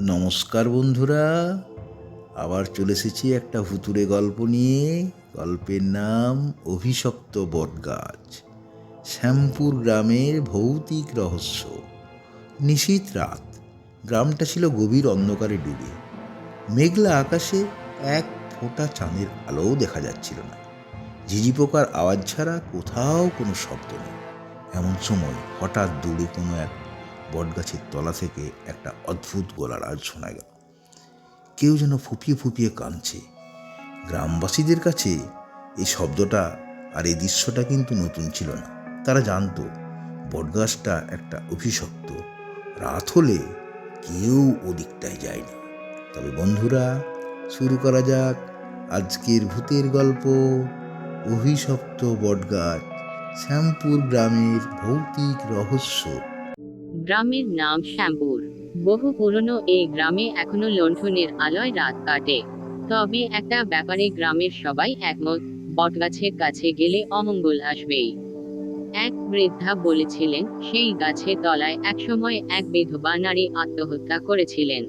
নমস্কার বন্ধুরা, আবার চলে এসেছি একটা ভুতুরে গল্প নিয়ে। গল্পের নাম অভিশপ্ত বটগাছ। শ্যামপুর গ্রামের ভৌতিক রহস্য। নিশীত রাত। গ্রামটা ছিল গভীর অন্ধকারে ডুবে। মেঘলা আকাশে এক ফোঁটা চাঁদের আলোও দেখা যাচ্ছিল না। ঝিঝি পোকার আওয়াজ ছাড়া কোথাও কোনো শব্দ নেই। এমন সময় হঠাৎ দূরে কোনো এক বটগাছের তলা থেকে একটা অদ্ভুত গলার আজ শোনা গেল। কেউ যেন ফুপিয়ে ফুপিয়ে কাঁদছে। গ্রামবাসীদের কাছে এই শব্দটা আর এই দৃশ্যটা কিন্তু নতুন ছিল না। তারা জানতো, বটগাছটা একটা অভিশপ্ত। রাত হলে কেউ ওদিকটায় যায় না তবে বন্ধুরা, শুরু করা যাক আজকের ভূতের গল্প। অভিশপ্ত বটগাছ, শ্যামপুর গ্রামের ভৌতিক রহস্য। গ্রামের নাম শ্যামপুর বহু পুরনো এই গ্রামে এখনও লণ্ঠনের আলোয় রাত কাটে। তবে একটা ব্যাপারে গ্রামের সবাই একমত, বটগাছের কাছে গেলে অমঙ্গল আসবেই। এক বৃদ্ধা বলেছিলেন, সেই গাছের তলায় একসময় এক বিধবা নারী আত্মহত্যা করেছিলেন।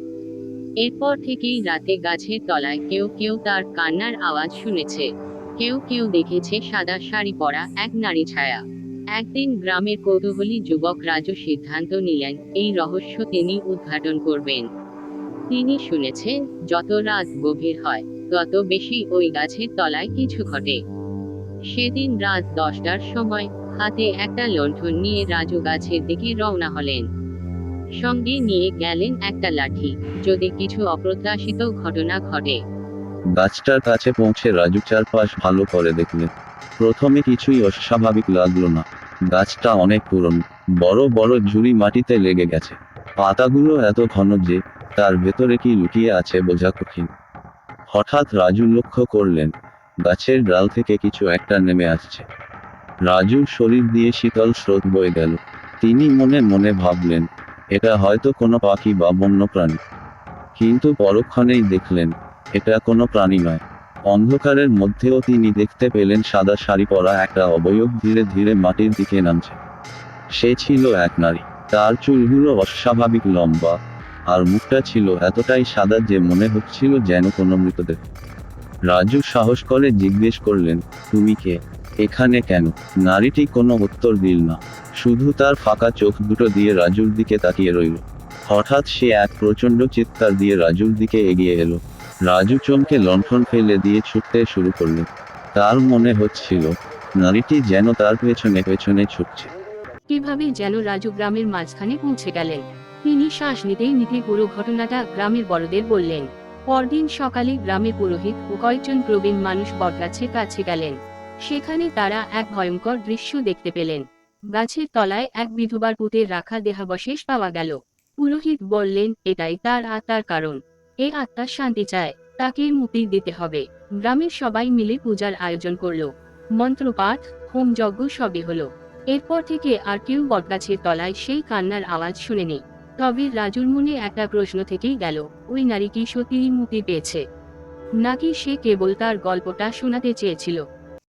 এরপর থেকেই রাতে গাছের তলায় কেউ কেউ তার কান্নার আওয়াজ শুনেছে। কেউ কেউ দেখেছে সাদা শাড়ি পরা এক নারী ছায়া। একদিন গ্রামের কৌতূহলী যুবক রাজু সিদ্ধান্ত নিলেন, এই রহস্য তিনি উদ্ঘাটন করবেন। তিনি শুনেছেন, যত রাত গভীর হয়, তত বেশি ওই গাছের তলায় কিছু ঘটে। সেদিন রাত দশটার সময় হাতে একটা লণ্ঠন নিয়ে রাজু গাছের দিকে রওনা হলেন। সঙ্গে নিয়ে গেলেন একটা লাঠি, যদি কিছু অপ্রত্যাশিত ঘটনা ঘটে। গাছটার কাছে পৌঁছে রাজু চারপাশ ভালো করে দেখলেন। প্রথমে কিছুই অস্বাভাবিক লাগল না। গাছটা অনেক পুরনো, বড় বড় ঝুড়ি মাটিতে লেগে গেছে। পাতাগুলো এত ঘন যে, তার ভেতরে কি লুকিয়ে আছে বোঝা কঠিন। হঠাৎ রাজু লক্ষ্য করলেন, গাছের ডাল থেকে কিছু একটা নেমে আসছে। রাজুর শরীর দিয়ে শীতল স্রোত বয়ে গেল। তিনি মনে মনে ভাবলেন, এটা হয়তো কোনো পাখি বা বন্য প্রাণী। কিন্তু পরক্ষণেই দেখলেন, এটা কোনো প্রাণী নয়। অন্ধকারের মধ্যেও তিনি দেখতে পেলেন সাদা শাড়ি পরা একটা অবয়ব ধীরে ধীরে মাটির দিকে নামছে। সে ছিল এক নারী। তার চুলগুলো অস্বাভাবিক লম্বা, আর মুখটা ছিল এতটাই সাদা যে মনে হচ্ছিল যেন কোনো মৃতদেহ। রাজু সাহস করে জিজ্ঞেস করলেন, তুমি কে? এখানে কেন? নারীটি কোনো উত্তর দিল না। শুধু তার ফাঁকা চোখ দুটো দিয়ে রাজুর দিকে তাকিয়ে রইল। হঠাৎ সে এক প্রচণ্ড চিৎকার দিয়ে রাজুর দিকে এগিয়ে এলো। রাজু চমকে লণ্ঠন ফেলে দিয়ে ছুটতে শুরু করল। তার মনে হচ্ছিল, নারীটি যেন তার পেছনে পেছনে ছুটছে। কীভাবে যেন রাজু গ্রামের মাঝখানে পৌঁছে গেলেন। তিনি শ্বাস নিতেই নিতে পুরো ঘটনাটা গ্রামের বড়দের বললেন। পরদিন সকালে গ্রামের পুরোহিত ও কয়েকজন প্রবীণ মানুষ বটগাছের কাছে গেলেন। সেখানে তারা এক ভয়ঙ্কর দৃশ্য দেখতে পেলেন। গাছের তলায় এক বিধবার পুঁতে রাখা দেহাবশেষ পাওয়া গেল। পুরোহিত বললেন, এটাই তার আত্মার কারণ। এ আত্মার শান্তি চায়, তাকে মুক্তি দিতে হবে। গ্রামের সবাই মিলে পূজার আয়োজন করল। মন্ত্রপাঠ, হোম যজ্ঞ সবই হলো। এরপর থেকে আর কেউ বটগাছের তলায় সেই কান্নার আওয়াজ শুনেনি। তবে রাজুর মনে একটা প্রশ্ন থেকেই গেল, ওই নারী কি সত্যিই মুক্তি পেয়েছে? নাকি সে কেবল তার গল্পটা শোনাতে চেয়েছিল?